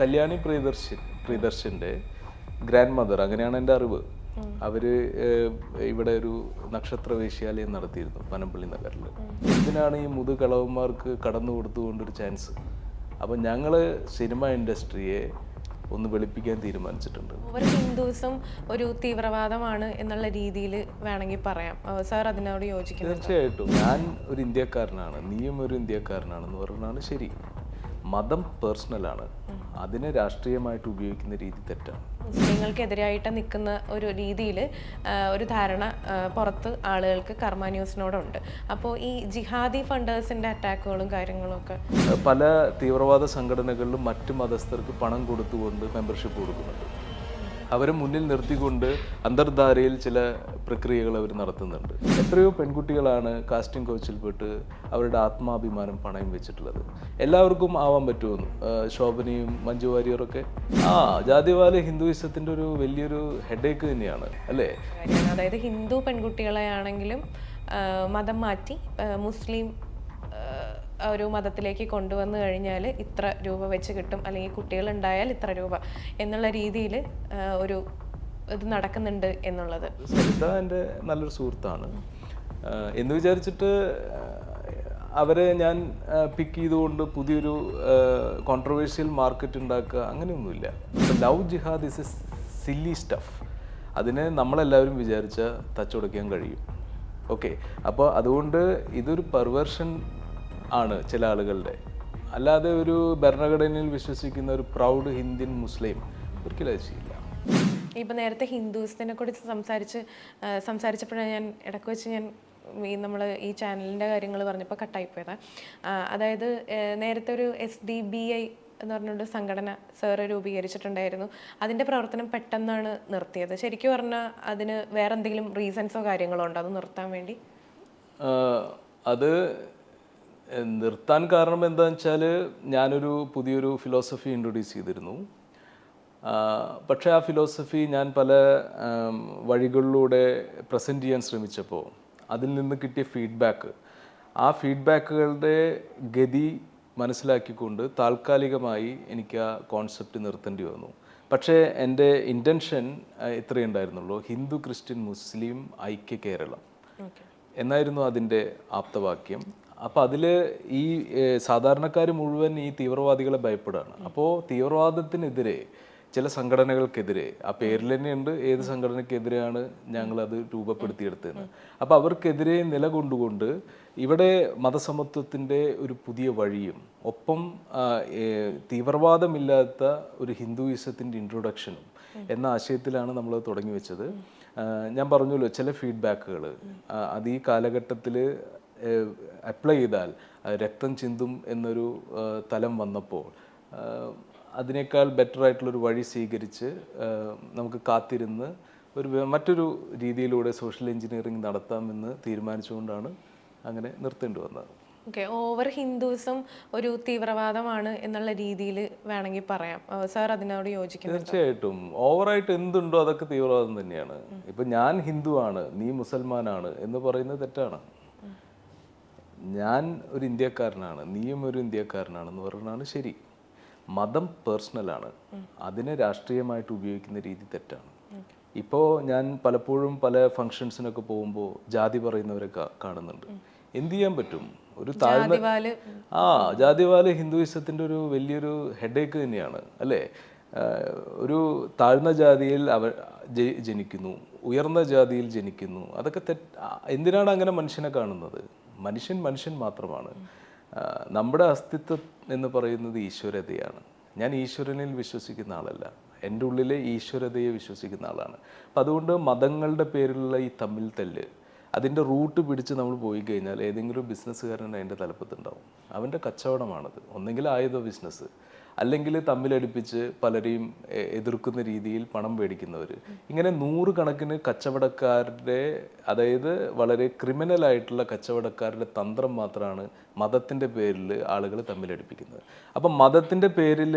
കല്യാണി പ്രിയദർശൻ പ്രിയദർശന്റെ grandmother അങ്ങനെയാണ് എന്റെ അറിവ്. അവർ ഇവിടെ ഒരു നക്ഷത്ര വേശ്യാലയം നടത്തിയിരുന്നു പനമ്പള്ളി നഗറിൽ എന്തിനാണ് ഈ മുതുകളവന്മാർക്ക് കടന്നു കൊടുത്തുകൊണ്ടൊരു ചാൻസ് അപ്പം ഞങ്ങൾ സിനിമ ഇൻഡസ്ട്രിയെ ഒന്ന് വെളുപ്പിക്കാൻ തീരുമാനിച്ചിട്ടുണ്ട്. ഓവർ ഹിന്ദുസും ഒരു തീവ്രവാദമാണ് എന്നുള്ള രീതിയിൽ വേണമെങ്കിൽ പറയാം. സാർ അതിനോട് യോജിക്കുന്നു തീർച്ചയായിട്ടും. ഞാൻ ഒരു ഇന്ത്യക്കാരനാണ്. നീയും ഒരു ഇന്ത്യക്കാരനാണെന്ന് പറഞ്ഞാണ് ശരി. മതം പേഴ്സണലാണ്. അതിനെ രാഷ്ട്രീയമായിട്ട് ഉപയോഗിക്കുന്ന രീതി തെറ്റാണ്. മുസ്ലിങ്ങൾക്കെതിരായിട്ട് നിൽക്കുന്ന ഒരു രീതിയിൽ ഒരു ധാരണ പുറത്ത് ആളുകൾക്ക് കർമ്മ ന്യൂസിനോടുണ്ട്. അപ്പോൾ ഈ ജിഹാദി ഫണ്ടേഴ്സിന്റെ അറ്റാക്കുകളും കാര്യങ്ങളും ഒക്കെ പല തീവ്രവാദ സംഘടനകളിലും മറ്റ് മതസ്ഥർക്ക് പണം കൊടുത്തുകൊണ്ട് മെമ്പർഷിപ്പ് കൊടുക്കുന്നുണ്ട്. അവരെ മുന്നിൽ നിർത്തിക്കൊണ്ട് അന്തർധാരയിൽ ചില പ്രക്രിയകൾ അവർ നടത്തുന്നുണ്ട്. എത്രയോ പെൺകുട്ടികളാണ് കാസ്റ്റിംഗ് കോച്ചിൽ പെട്ട് അവരുടെ ആത്മാഭിമാനം പണയം വെച്ചിട്ടുള്ളത്. എല്ലാവർക്കും ആവാൻ പറ്റുമെന്ന്? ശോഭനയും മഞ്ജു വാര്യറൊക്കെ? ആ ജാതിവാല ഹിന്ദുയിസത്തിന്റെ ഒരു വലിയൊരു ഹെഡേക്ക് തന്നെയാണ് അല്ലേ? അതായത് ഹിന്ദു പെൺകുട്ടികളെ ആണെങ്കിലും മതം മാറ്റി മുസ്ലിം ഒരു മതത്തിലേക്ക് കൊണ്ടുവന്നു കഴിഞ്ഞാൽ ഇത്ര രൂപ വെച്ച് കിട്ടും അല്ലെങ്കിൽ കുട്ടികൾ ഉണ്ടായാൽ ഇത്ര രൂപ എന്നുള്ള രീതിയിൽ ഒരു ഇത് നടക്കുന്നുണ്ട് എന്നുള്ളത്. സരിത എന്റെ നല്ലൊരു സുഹൃത്താണ്. എന്ന് വിചാരിച്ചിട്ട് അവരെ ഞാൻ പിക്ക് ചെയ്തുകൊണ്ട് പുതിയൊരു കോൺട്രവേഴ്ഷ്യൽ മാർക്കറ്റ് ഉണ്ടാക്കുക അങ്ങനെയൊന്നുമില്ല. Love jihad is a silly stuff അതിനെ നമ്മളെല്ലാവരും വിചാരിച്ച തച്ചുടയ്ക്കാൻ കഴിയും. ഓക്കെ അപ്പോൾ അതുകൊണ്ട് ഇതൊരു പെർവേർഷൻ ആണ് ചില ആളുകളുടെ. അല്ലാതെ ഒരു ഭരണഘടനയിൽ വിശ്വസിക്കുന്ന ഒരു പ്രൗഡ് ഹിന്ദിൻ മുസ്ലിം ഒരിക്കലും അത് ചെയ്യില്ല. ഇപ്പം നേരത്തെ ഹിന്ദുസിനെ കുറിച്ച് സംസാരിച്ച് സംസാരിച്ചപ്പോഴാണ് ഞാൻ ഇടയ്ക്ക് വെച്ച് ഞാൻ ഈ നമ്മൾ ഈ ചാനലിന്റെ കാര്യങ്ങൾ പറഞ്ഞപ്പോൾ കട്ടായിപ്പോയതാണ് അതായത് നേരത്തെ ഒരു എസ് ഡി ബി ഐ എന്ന് പറഞ്ഞൊരു സംഘടന സാറ് രൂപീകരിച്ചിട്ടുണ്ടായിരുന്നു. അതിന്റെ പ്രവർത്തനം പെട്ടെന്നാണ് നിർത്തിയത്. ശരിക്കും പറഞ്ഞാൽ അതിന് വേറെ എന്തെങ്കിലും റീസൺസോ കാര്യങ്ങളോ ഉണ്ടോ? അത് നിർത്താൻ വേണ്ടി. അത് നിർത്താൻ കാരണം എന്താണെന്ന് വെച്ചാൽ ഞാനൊരു പുതിയൊരു ഫിലോസഫി ഇൻട്രൊഡ്യൂസ് ചെയ്തിരുന്നു. പക്ഷേ ആ ഫിലോസഫി ഞാൻ പല വഴികളിലൂടെ പ്രസന്റ് ചെയ്യാൻ ശ്രമിച്ചപ്പോൾ അതിൽ നിന്ന് കിട്ടിയ ഫീഡ്ബാക്ക് ആ ഫീഡ്ബാക്കുകളുടെ ഗതി മനസ്സിലാക്കിക്കൊണ്ട് താൽക്കാലികമായി എനിക്ക് ആ കോൺസെപ്റ്റ് നിർത്തേണ്ടി വന്നു. പക്ഷേ എന്റെ ഇന്റൻഷൻ ഇത്രയേ ഉണ്ടായിരുന്നുള്ളൂ. ഹിന്ദു ക്രിസ്ത്യൻ മുസ്ലിം ഐക്യ കേരളം. എന്നായിരുന്നു അതിന്റെ ആപ്തവാക്യം. അപ്പോൾ അതിൽ ഈ സാധാരണക്കാർ മുഴുവൻ ഈ തീവ്രവാദികളെ ഭയപ്പെടുകയാണ്. അപ്പോൾ തീവ്രവാദത്തിനെതിരെ ചില സംഘടനകൾക്കെതിരെ ആ പേരിൽ തന്നെയുണ്ട് ഏത് സംഘടനയ്ക്കെതിരെയാണ് ഞങ്ങളത് രൂപപ്പെടുത്തിയെടുത്തതെന്ന്. അപ്പോൾ അവർക്കെതിരെ നിലകൊണ്ടുകൊണ്ട് ഇവിടെ മതസമത്വത്തിന്റെ ഒരു പുതിയ വഴിയും ഒപ്പം തീവ്രവാദമില്ലാത്ത ഒരു ഹിന്ദുയിസത്തിന്റെ ഇൻട്രൊഡക്ഷനും എന്ന ആശയത്തിലാണ് നമ്മൾ തുടങ്ങി വെച്ചത്. ഞാൻ പറഞ്ഞല്ലോ ചില ഫീഡ്ബാക്കുകൾ അത് ഈ കാലഘട്ടത്തിൽ അപ്ലൈ ചെയ്താൽ രക്തം ചിന്തും എന്നൊരു തലം വന്നപ്പോൾ അതിനേക്കാൾ ബെറ്റർ ആയിട്ടുള്ളൊരു വഴി സ്വീകരിച്ച് നമുക്ക് കാത്തിരുന്ന് ഒരു മറ്റൊരു രീതിയിലൂടെ സോഷ്യൽ എഞ്ചിനീയറിംഗ് നടത്താമെന്ന് തീരുമാനിച്ചുകൊണ്ടാണ് അങ്ങനെ നിർത്തേണ്ടി വന്നത്. ഓക്കെ ഓവർ ഹിന്ദുവിസം ഒരു തീവ്രവാദമാണ് എന്നുള്ള രീതിയിൽ വേണമെങ്കിൽ പറയാം. സാർ അതിനോട് യോജിക്കുന്നു തീർച്ചയായിട്ടും. ഓവറായിട്ട് എന്തുണ്ടോ അതൊക്കെ തീവ്രവാദം തന്നെയാണ്. ഇപ്പം ഞാൻ ഹിന്ദുവാണ് നീ മുസൽമാനാണ് എന്ന് പറയുന്നത് തെറ്റാണ്. ഞാൻ ഒരു ഇന്ത്യക്കാരനാണ് നീയും ഒരു ഇന്ത്യക്കാരനാണെന്ന് പറഞ്ഞാണ് ശരി. മതം പേഴ്സണലാണ് അതിനെ രാഷ്ട്രീയമായിട്ട് ഉപയോഗിക്കുന്ന രീതി തെറ്റാണ്. ഇപ്പോൾ ഞാൻ പലപ്പോഴും പല ഫങ്ഷൻസിനൊക്കെ പോകുമ്പോൾ ജാതി പറയുന്നവരെ കാണുന്നുണ്ട്. എന്ത് ചെയ്യാൻ പറ്റും? ഒരു താഴ്ന്ന ആ ജാതിവാല ഹിന്ദുയിസത്തിന്റെ ഒരു വലിയൊരു ഹെഡേക്ക് തന്നെയാണ് അല്ലേ? ഒരു താഴ്ന്ന ജാതിയിൽ അവർ ജനിക്കുന്നു ഉയർന്ന ജാതിയിൽ ജനിക്കുന്നു. അതൊക്കെ തെറ്റ്. എന്തിനാണ് അങ്ങനെ മനുഷ്യനെ കാണുന്നത്? മനുഷ്യൻ മനുഷ്യൻ മാത്രമാണ്. നമ്മുടെ അസ്തിത്വം എന്ന് പറയുന്നത് ഈശ്വരതയാണ്. ഞാൻ ഈശ്വരനിൽ വിശ്വസിക്കുന്ന ആളല്ല. എന്റെ ഉള്ളിലെ ഈശ്വരതയെ വിശ്വസിക്കുന്ന ആളാണ്. അപ്പം അതുകൊണ്ട് മതങ്ങളുടെ പേരിലുള്ള ഈ തമ്മിൽ തല്ല് അതിന്റെ റൂട്ട് പിടിച്ച് നമ്മൾ പോയി കഴിഞ്ഞാൽ ഏതെങ്കിലും ബിസിനസ്സുകാരൻ അതിന്റെ തലപ്പത്തുണ്ടാവും. അവന്റെ കച്ചവടമാണത്. ഒന്നെങ്കിൽ ആയുധ ബിസിനസ് അല്ലെങ്കിൽ തമ്മിലടുപ്പിച്ച് പലരെയും എതിർക്കുന്ന രീതിയിൽ പണം മേടിക്കുന്നവർ ഇങ്ങനെ നൂറുകണക്കിന് കച്ചവടക്കാരുടെ അതായത് വളരെ ക്രിമിനൽ ആയിട്ടുള്ള കച്ചവടക്കാരുടെ തന്ത്രം മാത്രമാണ് മതത്തിന്റെ പേരിൽ ആളുകൾ തമ്മിലടുപ്പിക്കുന്നത്. അപ്പം മതത്തിന്റെ പേരിൽ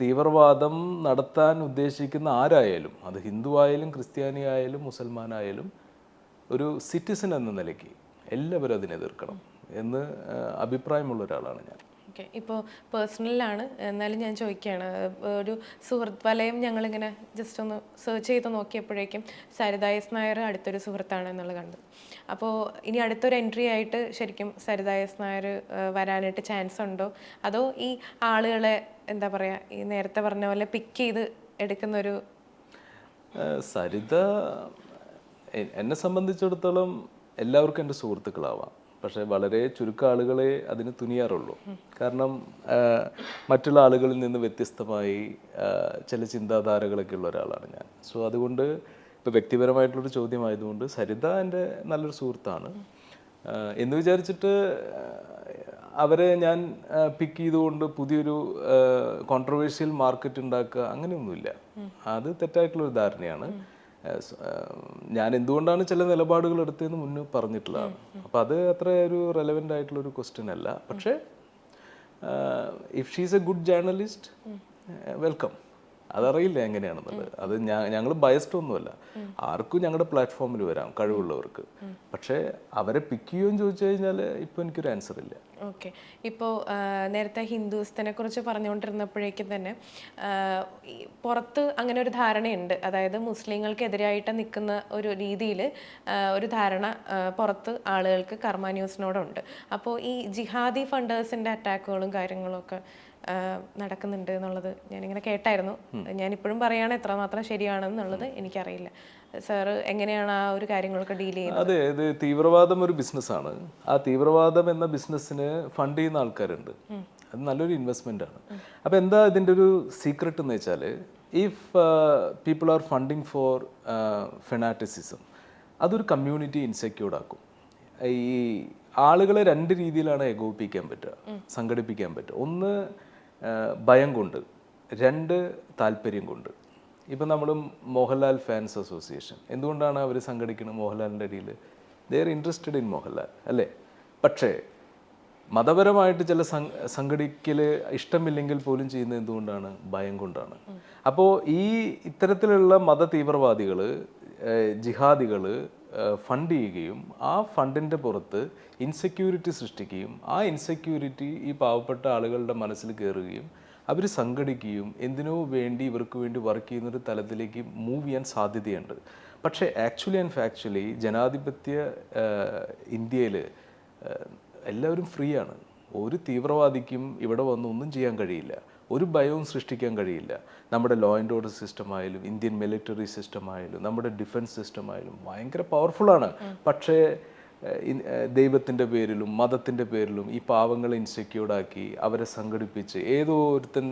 തീവ്രവാദം നടത്താൻ ഉദ്ദേശിക്കുന്ന ആരായാലും അത് ഹിന്ദു ആയാലും ക്രിസ്ത്യാനി ആയാലും മുസൽമാനായാലും ഒരു സിറ്റിസൺ എന്ന നിലയ്ക്ക് എല്ലാവരും അതിനെ എതിർക്കണം എന്ന് അഭിപ്രായമുള്ള ഒരാളാണ് ഞാൻ. ഓക്കെ. ഇപ്പോൾ പേഴ്സണലാണ് എന്നാലും ഞാൻ ചോദിക്കുകയാണ് ഒരു സുഹൃത്ത് വലയം ഞങ്ങളിങ്ങനെ ജസ്റ്റ് ഒന്ന് സെർച്ച് ചെയ്ത് നോക്കിയപ്പോഴേക്കും സരിതായസ് നായർ അടുത്തൊരു സുഹൃത്താണ് എന്നുള്ളത് കണ്ടു. അപ്പോൾ ഇനി അടുത്തൊരു എൻട്രി ആയിട്ട് ശരിക്കും സരിതായസ് നായർ വരാനായിട്ട് ചാൻസ് ഉണ്ടോ? അതോ ഈ ആളുകളെ എന്താ പറയുക ഈ നേരത്തെ പറഞ്ഞ പോലെ പിക്ക് ചെയ്ത് എടുക്കുന്നൊരു സരിത എന്നെ സംബന്ധിച്ചിടത്തോളം എല്ലാവർക്കും എന്റെ സുഹൃത്തുക്കളാവാം. പക്ഷേ വളരെ ചുരുക്കം ആളുകളെ അതിന് തുനിയാറുള്ളൂ. കാരണം മറ്റുള്ള ആളുകളിൽ നിന്ന് വ്യത്യസ്തമായി ചില ചിന്താധാരകളൊക്കെ ഉള്ള ഒരാളാണ് ഞാൻ. സോ അതുകൊണ്ട് ഇപ്പോൾ വ്യക്തിപരമായിട്ടുള്ളൊരു ചോദ്യമായതുകൊണ്ട് സരിത എന്റെ നല്ലൊരു സുഹൃത്താണ്. എന്ന് വിചാരിച്ചിട്ട് അവരെ ഞാൻ പിക്ക് ചെയ്തുകൊണ്ട് പുതിയൊരു കോൺട്രവേഴ്ഷ്യൽ മാർക്കറ്റ് ഉണ്ടാക്കുക അങ്ങനെയൊന്നുമില്ല. അത് തെറ്റായിട്ടുള്ളൊരു ധാരണയാണ്. ഞാൻ എന്തുകൊണ്ടാണ് ചില നിലപാടുകൾ എടുത്തതെന്ന് മുന്നേ പറഞ്ഞിട്ടുള്ളതാണ്. അപ്പോൾ അത് അത്ര ഒരു റെലവെന്റ് ആയിട്ടുള്ള ഒരു ക്വസ്റ്റ്യൻ അല്ല. പക്ഷേ if she's a good journalist welcome അതറിയില്ല എങ്ങനെയാണെന്നുള്ളത്. അത് ഞങ്ങൾ ബയസ്ഡ് ഒന്നുമല്ല. ആർക്കും ഞങ്ങളുടെ പ്ലാറ്റ്ഫോമിൽ വരാം കഴിവുള്ളവർക്ക്. പക്ഷേ അവരെ പിക്ക് ചെയ്യുമെന്ന് ചോദിച്ചു കഴിഞ്ഞാൽ ഇപ്പോൾ എനിക്കൊരു ആൻസർ ഇല്ല. ഓക്കെ. ഇപ്പോൾ നേരത്തെ ഹിന്ദുസ്ഥനെ കുറിച്ച് പറഞ്ഞുകൊണ്ടിരുന്നപ്പോഴേക്കും തന്നെ പുറത്ത് അങ്ങനെ ഒരു ധാരണയുണ്ട്. അതായത് മുസ്ലിങ്ങൾക്കെതിരായിട്ട് നിൽക്കുന്ന ഒരു രീതിയിൽ ഒരു ധാരണ പുറത്ത് ആളുകൾക്ക് കർമ്മ ന്യൂസിനോടുണ്ട്. അപ്പോൾ ഈ ജിഹാദി ഫണ്ടേഴ്സിന്റെ അറ്റാക്കുകളും കാര്യങ്ങളും ഒക്കെ നടക്കുന്നുണ്ട് എന്നുള്ളത് ഞാനിങ്ങനെ കേട്ടായിരുന്നു. ഞാനിപ്പോഴും പറയുകയാണ് എത്രമാത്രം ശരിയാണെന്നുള്ളത് എനിക്കറിയില്ല. സാറ് എങ്ങനെയാണ് ആ ഒരു കാര്യങ്ങളൊക്കെ ഡീൽ ചെയ്യുന്നത്? അതെ ഇത് തീവ്രവാദം ഒരു ബിസിനസ്സാണ്. ആ തീവ്രവാദം എന്ന ബിസിനസ്സിന് ഫണ്ട് ചെയ്യുന്ന ആൾക്കാരുണ്ട്. അത് നല്ലൊരു ഇൻവെസ്റ്റ്മെന്റ് ആണ് അപ്പോൾ എന്താ ഇതിന്റെ ഒരു സീക്രട്ട് എന്ന് വെച്ചാൽ if people are funding for fanaticism അതൊരു കമ്മ്യൂണിറ്റി ഇൻസെക്യൂർഡ് ആക്കും. ഈ ആളുകളെ രണ്ട് രീതിയിലാണ് ഏകോപിപ്പിക്കാൻ പറ്റുക സംഘടിപ്പിക്കാൻ പറ്റുക. ഒന്ന് ഭയം കൊണ്ട് രണ്ട് താല്പര്യം കൊണ്ട്. ഇപ്പം നമ്മൾ മോഹൻലാൽ ഫാൻസ് അസോസിയേഷൻ. എന്തുകൊണ്ടാണ് അവർ സംഘടിക്കുന്നത് മോഹൻലാലിന്റെ അടിയിൽ they are interested in Mohanlal അല്ലേ? പക്ഷേ മതപരമായിട്ട് ചില സം- സംഘടിക്കൽ ഇഷ്ടമില്ലെങ്കിൽ പോലും ചെയ്യുന്നത് എന്തുകൊണ്ടാണ്? ഭയം കൊണ്ടാണ്. അപ്പോൾ ഈ ഇത്തരത്തിലുള്ള മത തീവ്രവാദികൾ ജിഹാദികൾ ഫണ്ട് ചെയ്യുകയും ആ ഫണ്ടിന്റെ പുറത്ത് ഇൻസെക്യൂരിറ്റി സൃഷ്ടിക്കുകയും ആ ഇൻസെക്യൂരിറ്റി ഈ പാവപ്പെട്ട ആളുകളുടെ മനസ്സിൽ കയറുകയും അവർ സംഘടിക്കുകയും എന്തിനോ വേണ്ടി ഇവർക്ക് വേണ്ടി വർക്ക് ചെയ്യുന്നൊരു തലത്തിലേക്ക് മൂവ് ചെയ്യാൻ സാധ്യതയുണ്ട്. പക്ഷേ ആക്ച്വലി ആൻഡ് ഫാക്ച്വലി ജനാധിപത്യ ഇന്ത്യയിൽ എല്ലാവരും ഫ്രീ ആണ്. ഒരു തീവ്രവാദിക്കും ഇവിടെ വന്ന് ഒന്നും ചെയ്യാൻ കഴിയില്ല. ഒരു ഭയവും സൃഷ്ടിക്കാൻ കഴിയില്ല. നമ്മുടെ ലോ ആൻഡ് ഓർഡർ സിസ്റ്റം ആയാലും ഇന്ത്യൻ മിലിറ്ററി സിസ്റ്റം ആയാലും നമ്മുടെ ഡിഫൻസ് സിസ്റ്റം ആയാലും ഭയങ്കര പവർഫുള്ളാണ് പക്ഷേ ദൈവത്തിന്റെ പേരിലും മതത്തിന്റെ പേരിലും ഈ പാവങ്ങളെ ഇൻസെക്യൂർഡാക്കി അവരെ സംഘടിപ്പിച്ച് ഏതോ ഒരുത്തൻ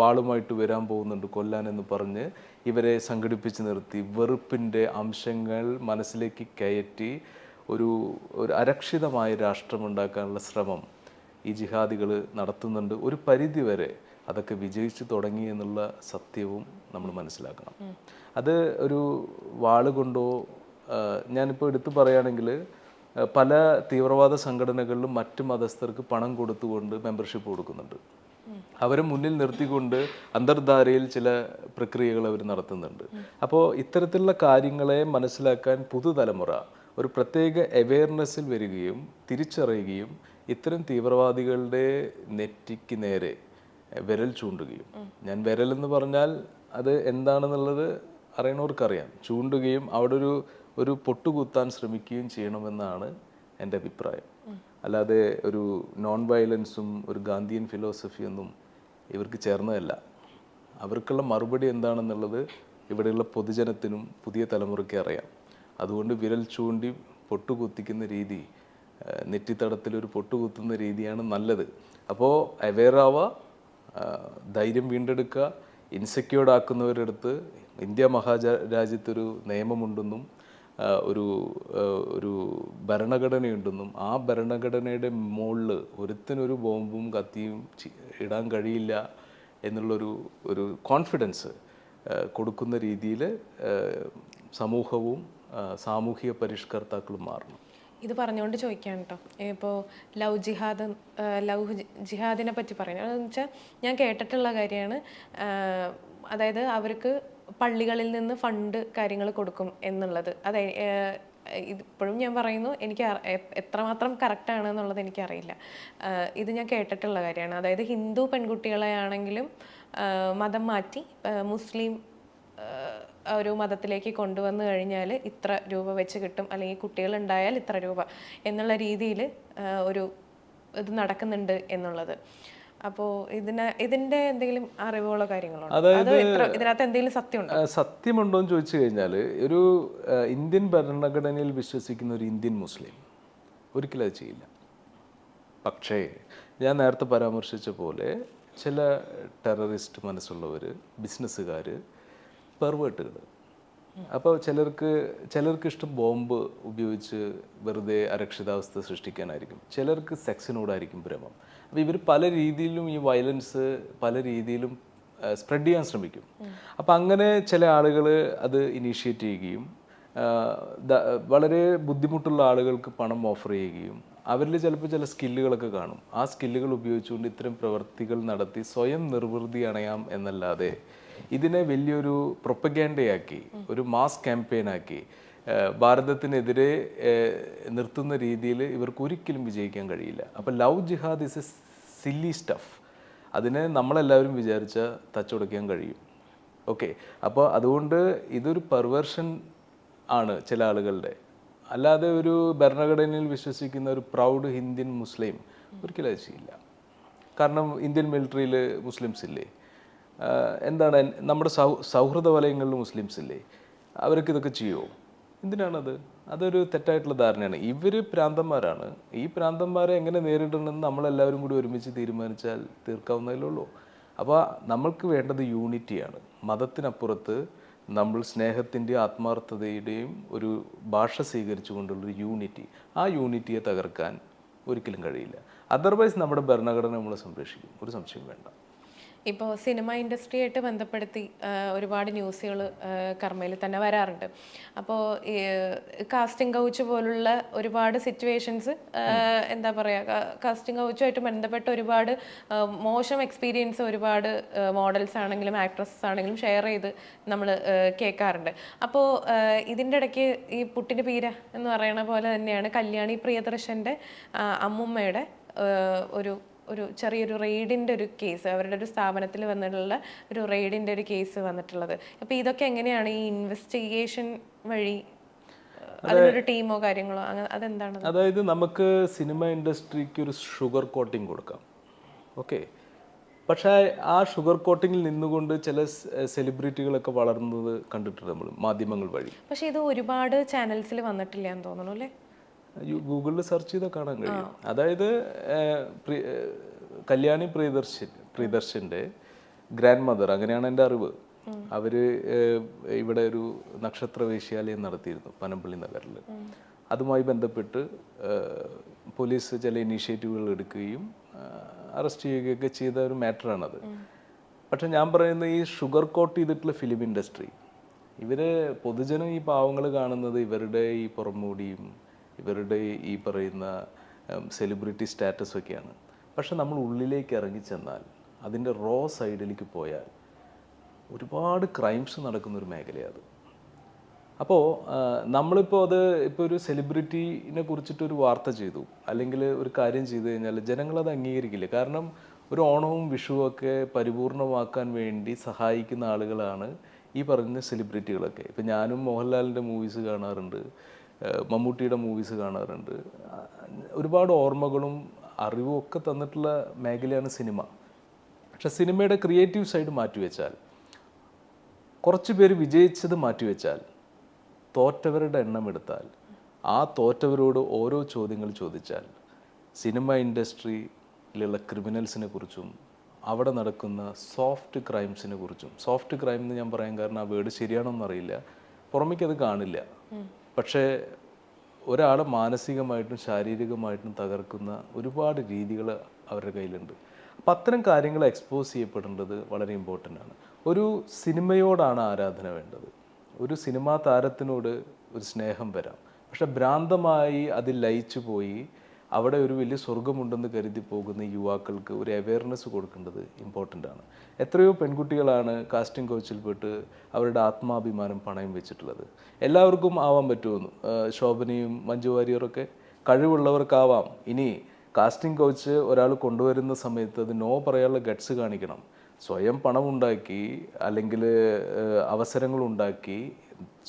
വാളുമായിട്ട് വരാൻ പോകുന്നുണ്ട് കൊല്ലാനെന്ന് പറഞ്ഞ് ഇവരെ സംഘടിപ്പിച്ച് നിർത്തി. വെറുപ്പിന്റെ അംശങ്ങൾ മനസ്സിലേക്ക് കയറ്റി ഒരു ഒരു അരക്ഷിതമായ രാഷ്ട്രമുണ്ടാക്കാനുള്ള ശ്രമം ഈ ജിഹാദികൾ നടത്തുന്നുണ്ട്. ഒരു പരിധി വരെ അതൊക്കെ വിജയിച്ചു തുടങ്ങി എന്നുള്ള സത്യവും നമ്മൾ മനസ്സിലാക്കണം. അത് ഒരു വാൾ കൊണ്ടോ ആഹ് ഞാനിപ്പോൾ എടുത്തു പറയുകയാണെങ്കിൽ പല തീവ്രവാദ സംഘടനകളിലും മറ്റ് മതസ്ഥർക്ക് പണം കൊടുത്തുകൊണ്ട് മെമ്പർഷിപ്പ് കൊടുക്കുന്നുണ്ട്. അവരെ മുന്നിൽ നിർത്തിക്കൊണ്ട് അന്തർധാരയിൽ ചില പ്രക്രിയകൾ അവർ നടത്തുന്നുണ്ട്. അപ്പോൾ ഇത്തരത്തിലുള്ള കാര്യങ്ങളെ മനസ്സിലാക്കാൻ പുതുതലമുറ ഒരു പ്രത്യേക അവയർനെസ്സിൽ വരികയും തിരിച്ചറിയുകയും ഇത്തരം തീവ്രവാദികളുടെ നെറ്റിക്ക് നേരെ വിരൽ ചൂണ്ടുകയും. ഞാൻ വിരൽ എന്ന് പറഞ്ഞാൽ അത് എന്താണെന്നുള്ളത് അറിയണവർക്കറിയാം. ചൂണ്ടുകയും അവിടെ ഒരു ഒരു പൊട്ടുകുത്താൻ ശ്രമിക്കുകയും ചെയ്യണമെന്നാണ് എന്റെ അഭിപ്രായം. അല്ലാതെ ഒരു നോൺ വയലൻസും ഒരു ഗാന്ധിയൻ ഫിലോസഫിയൊന്നും ഇവർക്ക് ചേർന്നതല്ല. അവർക്കുള്ള മറുപടി എന്താണെന്നുള്ളത് ഇവിടെയുള്ള പൊതുജനത്തിനും പുതിയ തലമുറയ്ക്ക് അറിയാം. അതുകൊണ്ട് വിരൽ ചൂണ്ടി പൊട്ടുകുത്തിക്കുന്ന രീതി നെറ്റിത്തടത്തിൽ ഒരു പൊട്ടുകുത്തുന്ന രീതിയാണ് നല്ലത്. അപ്പോൾ അവെയർ ആവുക ധൈര്യം വീണ്ടെടുക്കുക ഇൻസെക്യൂർഡ് ആക്കുന്നവരുടെ അടുത്ത് ഇന്ത്യ മഹാരാജ്യത്തൊരു നിയമമുണ്ടെന്നും ഒരു ഒരു ഭരണഘടനയുണ്ടെന്നും ആ ഭരണഘടനയുടെ മുകളിൽ ഒരുത്തിനൊരു ബോംബും കത്തിയും ഇടാൻ കഴിയില്ല എന്നുള്ളൊരു ഒരു കോൺഫിഡൻസ് കൊടുക്കുന്ന രീതിയിൽ സമൂഹവും സാമൂഹിക പരിഷ്കർത്താക്കളും മാറണം. ഇത് പറഞ്ഞുകൊണ്ട് ചോദിക്കുകയാണ് കേട്ടോ ഇപ്പോൾ ലവ് ജിഹാദ് ലവ് ജിഹാദിനെ പറ്റി പറയുന്നത്. അതെന്ന് വെച്ചാൽ ഞാൻ കേട്ടിട്ടുള്ള കാര്യമാണ് അതായത് അവർക്ക് പള്ളികളിൽ നിന്ന് ഫണ്ട് കാര്യങ്ങൾ കൊടുക്കും എന്നുള്ളത്. അതെ ഇപ്പോഴും ഞാൻ പറയുന്നു എനിക്ക് എത്രമാത്രം കറക്റ്റ് ആണ് എന്നുള്ളത് എനിക്കറിയില്ല. ഇത് ഞാൻ കേട്ടിട്ടുള്ള കാര്യമാണ്. അതായത് ഹിന്ദു പെൺകുട്ടികളെ ആണെങ്കിലും മതം മാറ്റി മുസ്ലിം ഒരു മതത്തിലേക്ക് കൊണ്ടുവന്നു കഴിഞ്ഞാൽ ഇത്ര രൂപ വെച്ച് കിട്ടും അല്ലെങ്കിൽ കുട്ടികളുണ്ടായാൽ ഇത്ര രൂപ എന്നുള്ള രീതിയിൽ ഒരു ഇത് നടക്കുന്നുണ്ട് എന്നുള്ളത്. അപ്പോ ഇതിന് ഇതിന്റെ എന്തെങ്കിലും അറിവുകളോ കാര്യങ്ങളോ അതായത് അത് ഇതിനകത്ത് എന്തെങ്കിലും സത്യമുണ്ടോ? സത്യമുണ്ടോ എന്ന് ചോദിച്ചു കഴിഞ്ഞാൽ ഒരു ഇന്ത്യൻ ഭരണഘടനയിൽ വിശ്വസിക്കുന്ന ഒരു ഇന്ത്യൻ മുസ്ലിം ഒരിക്കലും അത് ചെയ്യില്ല. പക്ഷേ ഞാൻ നേരത്തെ പരാമർശിച്ച പോലെ ചില ടെററിസ്റ്റ് മനസ്സുള്ളവർ ബിസിനസ്സുകാർ പെർവേട്ടുകൾ അപ്പോൾ ചിലർക്ക് ചിലർക്ക് ഇഷ്ടം ബോംബ് ഉപയോഗിച്ച് വെറുതെ അരക്ഷിതാവസ്ഥ സൃഷ്ടിക്കാനായിരിക്കും. ചിലർക്ക് സെക്സിനോടായിരിക്കും ഭ്രമം. അപ്പോൾ ഇവർ പല രീതിയിലും ഈ വയലൻസ് പല രീതിയിലും സ്പ്രെഡ് ചെയ്യാൻ ശ്രമിക്കും. അപ്പം അങ്ങനെ ചില ആളുകൾ അത് ഇനീഷ്യേറ്റ് ചെയ്യുകയും വളരെ ബുദ്ധിമുട്ടുള്ള ആളുകൾക്ക് പണം ഓഫർ ചെയ്യുകയും അവരിൽ ചിലപ്പോൾ ചില സ്കില്ലുകളൊക്കെ കാണും. ആ സ്കില്ലുകൾ ഉപയോഗിച്ചുകൊണ്ട് ഇത്തരം പ്രവൃത്തികൾ നടത്തി സ്വയം നിർവൃതി അണയാം എന്നല്ലാതെ ഇതിനെ വലിയൊരു പ്രൊപ്പഗാൻഡയാക്കി ഒരു മാസ് ക്യാമ്പയിനാക്കി ഭാരതത്തിനെതിരെ നിർത്തുന്ന രീതിയിൽ ഇവർക്ക് ഒരിക്കലും വിജയിക്കാൻ കഴിയില്ല. അപ്പോൾ love jihad is a silly stuff. അതിനെ നമ്മളെല്ലാവരും വിചാരിച്ച തച്ചുടയ്ക്കാൻ കഴിയും. ഓക്കെ. അപ്പോൾ അതുകൊണ്ട് ഇതൊരു പെർവേർഷൻ ആണ് ചില ആളുകളുടെ. അല്ലാതെ ഒരു ഭരണഘടനയിൽ വിശ്വസിക്കുന്ന ഒരു പ്രൗഡ് ഹിന്ദ്യൻ മുസ്ലിം ഒരിക്കലും അത് ചെയ്യില്ല. കാരണം ഇന്ത്യൻ മിലിറ്ററിയിൽ മുസ്ലിംസ് ഇല്ലേ? എന്താണ് നമ്മുടെ സൗ സൗഹൃദ വലയങ്ങളിൽ മുസ്ലിംസ് ഇല്ലേ അവർക്ക് ഇതൊക്കെ ചെയ്യുമോ എന്തിനാണത്? അതൊരു തെറ്റായിട്ടുള്ള ധാരണയാണ്. ഇവർ പ്രാന്തന്മാരാണ്. ഈ പ്രാന്തന്മാരെ എങ്ങനെ നേരിടണമെന്ന് നമ്മളെല്ലാവരും കൂടി ഒരുമിച്ച് തീരുമാനിച്ചാൽ തീർക്കാവുന്നതേ ഉള്ളൂ അപ്പോൾ നമ്മൾക്ക് വേണ്ടത് യൂണിറ്റിയാണ്. മതത്തിനപ്പുറത്ത് നമ്മൾ സ്നേഹത്തിന്റെയും ആത്മാർത്ഥതയുടെയും ഒരു ഭാഷ സ്വീകരിച്ചുകൊണ്ടുള്ളൊരു യൂണിറ്റി. ആ യൂണിറ്റിയെ തകർക്കാൻ ഒരിക്കലും കഴിയില്ല. അതർവൈസ് നമ്മുടെ ഭരണഘടന നമ്മളെ സംരക്ഷിക്കും. ഒരു സംശയം വേണ്ട. ഇപ്പോൾ സിനിമ ഇൻഡസ്ട്രിയായിട്ട് ബന്ധപ്പെടുത്തി ഒരുപാട് ന്യൂസുകൾ കർമ്മയിൽ തന്നെ വരാറുണ്ട്. അപ്പോൾ കാസ്റ്റിംഗ് കൗച്ച് പോലുള്ള ഒരുപാട് സിറ്റുവേഷൻസ് എന്താ പറയുക കാസ്റ്റിംഗ് കൗച്ചുമായിട്ട് ബന്ധപ്പെട്ട ഒരുപാട് മോശം എക്സ്പീരിയൻസ് ഒരുപാട് മോഡൽസ് ആണെങ്കിലും ആക്ട്രസസ് ആണെങ്കിലും ഷെയർ ചെയ്ത് നമ്മൾ കേൾക്കാറുണ്ട്. അപ്പോൾ ഇതിന്റെ ഇടയ്ക്ക് ഈ പുട്ടിന് പീര എന്ന് പറയുന്ന പോലെ തന്നെയാണ് കല്യാണി പ്രിയദർശന്റെ അമ്മുമ്മയുടെ ഒരു ഒരു ചെറിയൊരു റെയ്ഡിന്റെ ഒരു കേസ് അവരുടെ ഒരു സ്ഥാപനത്തിൽ വന്നിട്ടുള്ള ഒരു റെയ്ഡിന്റെ ഒരു കേസ് വന്നിട്ടുള്ളത്. അപ്പോൾ ഇതൊക്കെ എങ്ങനെയാണ് ഈ ഇൻവെസ്റ്റിഗേഷൻ വഴി അതൊരു അതിനൊരു ടീമോ കാര്യങ്ങളോ അങ്ങനെ അതെന്താണ്? അതായത് നമുക്ക് സിനിമ ഇൻഡസ്ട്രിക്ക് ഒരു ഷുഗർ കോട്ടിംഗ് കൊടുക്കാം. ഓക്കെ. പക്ഷേ ആ ഷുഗർ കോട്ടിങ്ങിൽ നിന്നുകൊണ്ട് ചില സെലിബ്രിറ്റികളൊക്കെ വളർന്നത് കണ്ടിട്ടുണ്ട് നമ്മൾ മാധ്യമങ്ങൾ വഴി. പക്ഷേ ഇത് ഒരുപാട് ചാനൽസിൽ വന്നിട്ടില്ല എന്ന് തോന്നുന്നു അല്ലേ? ഗൂഗിളിൽ സെർച്ച് ചെയ്താൽ കാണാൻ കഴിയും. അതായത് കല്യാണി പ്രിയദർശൻ പ്രിയദർശന്റെ ഗ്രാൻഡ് മദർ അങ്ങനെയാണ് എന്റെ അറിവ്. ഏഹ്, ഇവിടെ ഒരു നക്ഷത്ര വേശ്യാലയം നടത്തിയിരുന്നു പനമ്പള്ളി നഗറിൽ അതുമായി ബന്ധപ്പെട്ട് പോലീസ് ചില ഇനീഷ്യേറ്റീവുകൾ എടുക്കുകയും അറസ്റ്റ് ചെയ്യുകയൊക്കെ ചെയ്ത ഒരു മാറ്ററാണത്. പക്ഷെ ഞാൻ പറയുന്ന ഈ ഷുഗർ കോട്ട് ചെയ്തിട്ടുള്ള ഫിലിം ഇൻഡസ്ട്രി ഇവർ പൊതുജനം ഈ പാവങ്ങൾ കാണുന്നത് ഇവരുടെ ഈ പുറംമൂടിയും ഇവരുടെ ഈ പറയുന്ന സെലിബ്രിറ്റി സ്റ്റാറ്റസ് ഒക്കെയാണ്. പക്ഷെ നമ്മൾ ഉള്ളിലേക്ക് ഇറങ്ങിച്ചെന്നാൽ അതിന്റെ റോ സൈഡിലേക്ക് പോയാൽ ഒരുപാട് ക്രൈംസ് നടക്കുന്നൊരു മേഖലയാണ് അപ്പോൾ നമ്മളിപ്പോൾ അത് ഇപ്പോൾ ഒരു സെലിബ്രിറ്റീനെ കുറിച്ചിട്ടൊരു വാർത്ത ചെയ്തു. അല്ലെങ്കിൽ ഒരു കാര്യം ചെയ്തു കഴിഞ്ഞാൽ ജനങ്ങളത് അംഗീകരിക്കില്ല. കാരണം ഒരു ഓണവും വിഷുവും ഒക്കെ പരിപൂർണമാക്കാൻ വേണ്ടി സഹായിക്കുന്ന ആളുകളാണ് ഈ പറഞ്ഞ സെലിബ്രിറ്റികളൊക്കെ ഇപ്പം ഞാനും മോഹൻലാലിന്റെ മൂവീസ് കാണാറുണ്ട്. മമ്മൂട്ടിയുടെ മൂവീസ് കാണാറുണ്ട്. ഒരുപാട് ഓർമ്മകളും അറിവും ഒക്കെ തന്നിട്ടുള്ള മേഖലയാണ് സിനിമ. പക്ഷെ സിനിമയുടെ ക്രിയേറ്റീവ് സൈഡ് മാറ്റിവെച്ചാൽ കുറച്ച് പേര് വിജയിച്ചത് മാറ്റിവെച്ചാൽ തോറ്റവരുടെ എണ്ണം എടുത്താൽ ആ തോറ്റവരോട് ഓരോ ചോദ്യങ്ങൾ ചോദിച്ചാൽ സിനിമ ഇൻഡസ്ട്രിയിലുള്ള ക്രിമിനൽസിനെ കുറിച്ചും അവിടെ നടക്കുന്ന സോഫ്റ്റ് ക്രൈംസിനെ കുറിച്ചും സോഫ്റ്റ് ക്രൈം എന്ന് ഞാൻ പറയാൻ കാരണം ആ വേർഡ് ശരിയാണോന്നറിയില്ല പുറമേക്ക് അത് കാണില്ല. പക്ഷേ ഒരാളെ മാനസികമായിട്ടും ശാരീരികമായിട്ടും തകർക്കുന്ന ഒരുപാട് രീതികൾ അവരുടെ കയ്യിലുണ്ട്. അപ്പം അത്തരം കാര്യങ്ങൾ എക്സ്പോസ് ചെയ്യപ്പെടേണ്ടത് വളരെ ഇമ്പോർട്ടന്റ് ആണ്. ഒരു സിനിമയോടാണ് ആരാധന വേണ്ടത്. ഒരു സിനിമാ താരത്തിനോട് ഒരു സ്നേഹം വരാം. പക്ഷെ ഭ്രാന്തമായി അതിൽ ലയിച്ചു പോയി അവിടെ ഒരു വലിയ സ്വർഗമുണ്ടെന്ന് കരുതി പോകുന്ന യുവാക്കൾക്ക് ഒരു അവയർനെസ് കൊടുക്കേണ്ടത് ഇമ്പോർട്ടന്റ് ആണ്. എത്രയോ പെൺകുട്ടികളാണ് കാസ്റ്റിംഗ് കോച്ചിൽ പെട്ട് അവരുടെ ആത്മാഭിമാനം പണയം വെച്ചിട്ടുള്ളത്. എല്ലാവർക്കും ആവാൻ പറ്റുമെന്ന്. ശോഭനയും മഞ്ജു വാര്യറൊക്കെ കഴിവുള്ളവർക്കാവാം. ഇനി കാസ്റ്റിംഗ് കോച്ച് ഒരാൾ കൊണ്ടുവരുന്ന സമയത്ത് അത് നോ പറയാനുള്ള ഗട്സ് കാണിക്കണം. സ്വയം പണമുണ്ടാക്കി അല്ലെങ്കിൽ അവസരങ്ങളുണ്ടാക്കി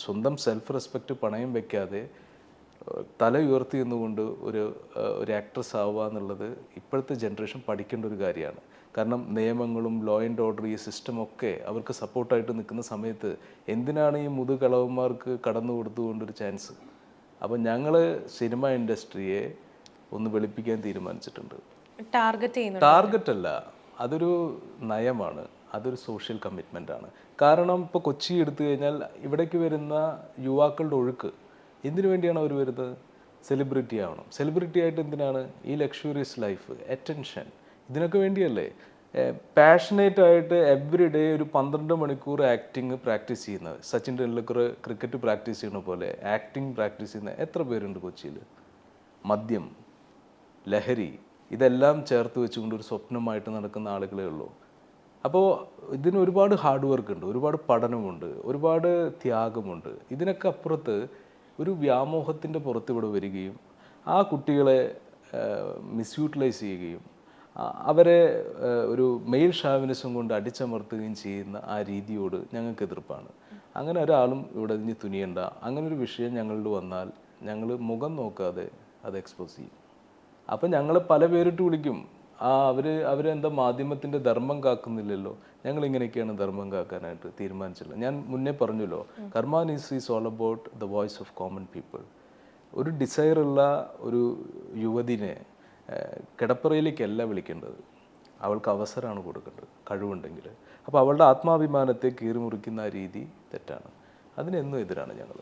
സ്വന്തം സെൽഫ് റെസ്പെക്റ്റ് പണയം വെക്കാതെ തല ഉയർത്തി നിന്നുകൊണ്ട് ഒരു ഒരു ആക്ട്രസ് ആവുക എന്നുള്ളത് ഇപ്പോഴത്തെ ജനറേഷൻ പഠിക്കേണ്ട ഒരു കാര്യമാണ്. കാരണം നിയമങ്ങളും ലോ ആൻഡ് ഓർഡർ ഈ സിസ്റ്റം ഒക്കെ അവർക്ക് സപ്പോർട്ടായിട്ട് നിൽക്കുന്ന സമയത്ത് എന്തിനാണ് ഈ മുതുകളവന്മാർക്ക് കടന്നു കൊടുത്തുകൊണ്ടൊരു ചാൻസ് അപ്പം ഞങ്ങൾ സിനിമ ഇൻഡസ്ട്രിയെ ഒന്ന് വെളുപ്പിക്കാൻ തീരുമാനിച്ചിട്ടുണ്ട്. ടാർഗറ്റ് ടാർഗറ്റ് അല്ല. അതൊരു നയമാണ്. അതൊരു സോഷ്യൽ കമ്മിറ്റ്മെന്റ് ആണ്. കാരണം ഇപ്പോൾ കൊച്ചി എടുത്തു കഴിഞ്ഞാൽ ഇവിടേക്ക് വരുന്ന യുവാക്കളുടെ ഒഴുക്ക് എന്തിനു വേണ്ടിയാണ് അവർ വരുന്നത്? സെലിബ്രിറ്റി ആവണം. സെലിബ്രിറ്റി ആയിട്ട് എന്തിനാണ്? ഈ ലക്ഷൂറിയസ് ലൈഫ് അറ്റൻഷൻ ഇതിനൊക്കെ വേണ്ടിയല്ലേ? പാഷനേറ്റ് ആയിട്ട് എവറി ഡേ ഒരു പന്ത്രണ്ട് മണിക്കൂർ ആക്ടിങ് പ്രാക്ടീസ് ചെയ്യുന്നത്. സച്ചിൻ ടെണ്ടുൽക്കർ ക്രിക്കറ്റ് പ്രാക്ടീസ് ചെയ്യുന്ന പോലെ ആക്ടിങ് പ്രാക്ടീസ് ചെയ്യുന്ന എത്ര പേരുണ്ട് കൊച്ചിയിൽ? മദ്യം ലഹരി ഇതെല്ലാം ചേർത്ത് വെച്ചുകൊണ്ട് ഒരു സ്വപ്നമായിട്ട് നടക്കുന്ന ആളുകളേ ഉള്ളൂ. അപ്പോൾ ഇതിന് ഒരുപാട് ഹാർഡ് വർക്ക് ഉണ്ട് ഒരുപാട് പഠനമുണ്ട് ഒരുപാട് ത്യാഗമുണ്ട്. ഇതിനൊക്കെ അപ്പുറത്ത് ഒരു വ്യാമോഹത്തിന്റെ പുറത്ത് ഇവിടെ വരികയും ആ കുട്ടികളെ മിസ്യൂട്ടിലൈസ് ചെയ്യുകയും അവരെ ഒരു മെയിൽ ഷാവിനിസം കൊണ്ട് അടിച്ചമർത്തുകയും ചെയ്യുന്ന ആ രീതിയോട് ഞങ്ങൾക്ക് എതിർപ്പാണ്. അങ്ങനെ ഒരാളും ഇവിടെ നിന്ന് തുനിയണ്ട. അങ്ങനെ ഒരു വിഷയം ഞങ്ങളുടെ വന്നാൽ ഞങ്ങൾ മുഖം നോക്കാതെ അത് എക്സ്പോസ് ചെയ്യും. അപ്പം ഞങ്ങൾ പല പേരിട്ട് വിളിക്കും. ആ അവർ അവരെന്താ മാധ്യമത്തിന്റെ ധർമ്മം കാക്കുന്നില്ലല്ലോ. ഞങ്ങൾ ഇങ്ങനെയൊക്കെയാണ് ധർമ്മം കാക്കാനായിട്ട് തീരുമാനിച്ചിട്ടുള്ളത് ഞാൻ മുന്നേ പറഞ്ഞല്ലോ കർമാനീസ് is all about the voice of common people ഒരു ഡിസൈറുള്ള ഒരു യുവതിനെ കിടപ്പറയിലേക്കല്ല വിളിക്കേണ്ടത്. അവൾക്ക് അവസരമാണ് കൊടുക്കേണ്ടത് കഴിവുണ്ടെങ്കിൽ. അപ്പോൾ അവളുടെ ആത്മാഭിമാനത്തെ കീറിമുറിക്കുന്ന രീതി തെറ്റാണ്. അതിനെന്നും എതിരാണ് ഞങ്ങൾ